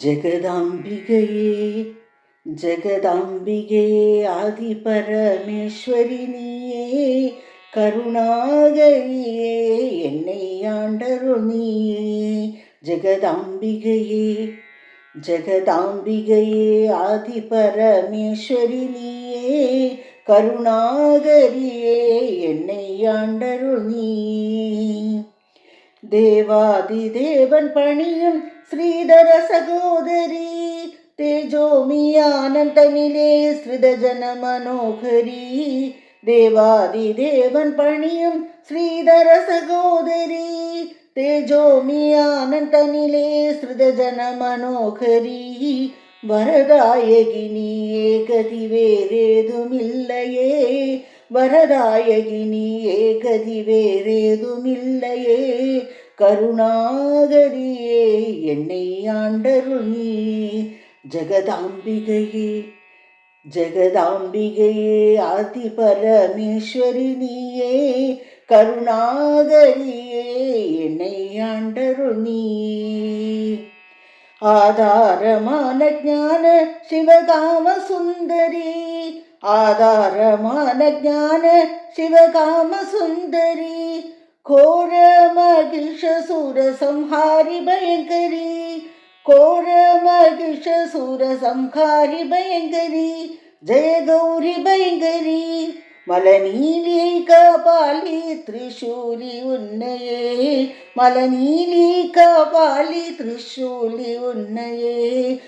ஜெகதாம்பிகையே ஜெகதாம்பிகையே ஆதிபரமேஸ்வரி நீயே கருணாகரியே என்னை ஆண்டருள் நீயே ஜெகதாம்பிகையே ஜெகதாம்பிகையே ஆதிபரமேஸ்வரி நீயே கருணாகரியே என்னை ஆண்டருள் நீயே. தேவாதி தேவன் பணியும் ஸ்ரீதர சகோதரி. தேஜோமி ஆனந்தனிலே ஸ்ருதஜன மனோகரி. தேவாதி தேவன் பணியும் ஸ்ரீதர சகோதரி. தேஜோமி ஆனந்தனிலே ஸ்ருதஜன மனோகரி. வரதாயகினி ஏகதி கதி வேறேதுமில்லையே வரதாயகி நீயே கதி வேறேதுமில்லையே. கருணாகரியே என்னை ஆண்டருள் ஜெகதாம்பிகையே ஜெகதாம்பிகையே ஆதி பரமேஸ்வரி நீயே. கருணாகரியே என்னை ஆண்டருள் நீ. ആധാരമാണ് ജ്ഞാന ശിവകാമസുന്ദരി. ആധാരമാണ് ജ്ഞാന ശിവകാമസുന്ദരി. ഘോരമകിഷസുരസംഹാരി ഭയങ്കരി ഘോരമകിഷസുരസംഹാരി ഭയങ്കരി ജയ ഗൗരി ഭയങ്കരി மகிஷசூர சம்ஹாரி பயங்கரி ஜெய கௌரி பயங்கரி மலநீலி கபாலி திரிசூலி உன்னையே. மலநீலி கபாலி திரிசூலி உன்னையே.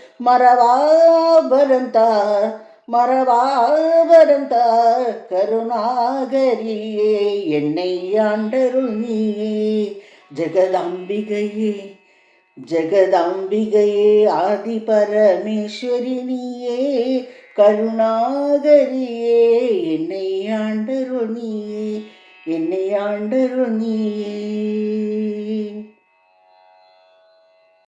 மரவாபரம் தார் கருணாகரியே. என்னை ஆண்டருள் நீயே. ஜெகதாம்பிகையே ஜெகதாம்பிகையே ஆதி பரமேஸ்வரி நீயே. கருணாகரியே என்னை ஆண்டருணியே என்னை ஆண்டருணியே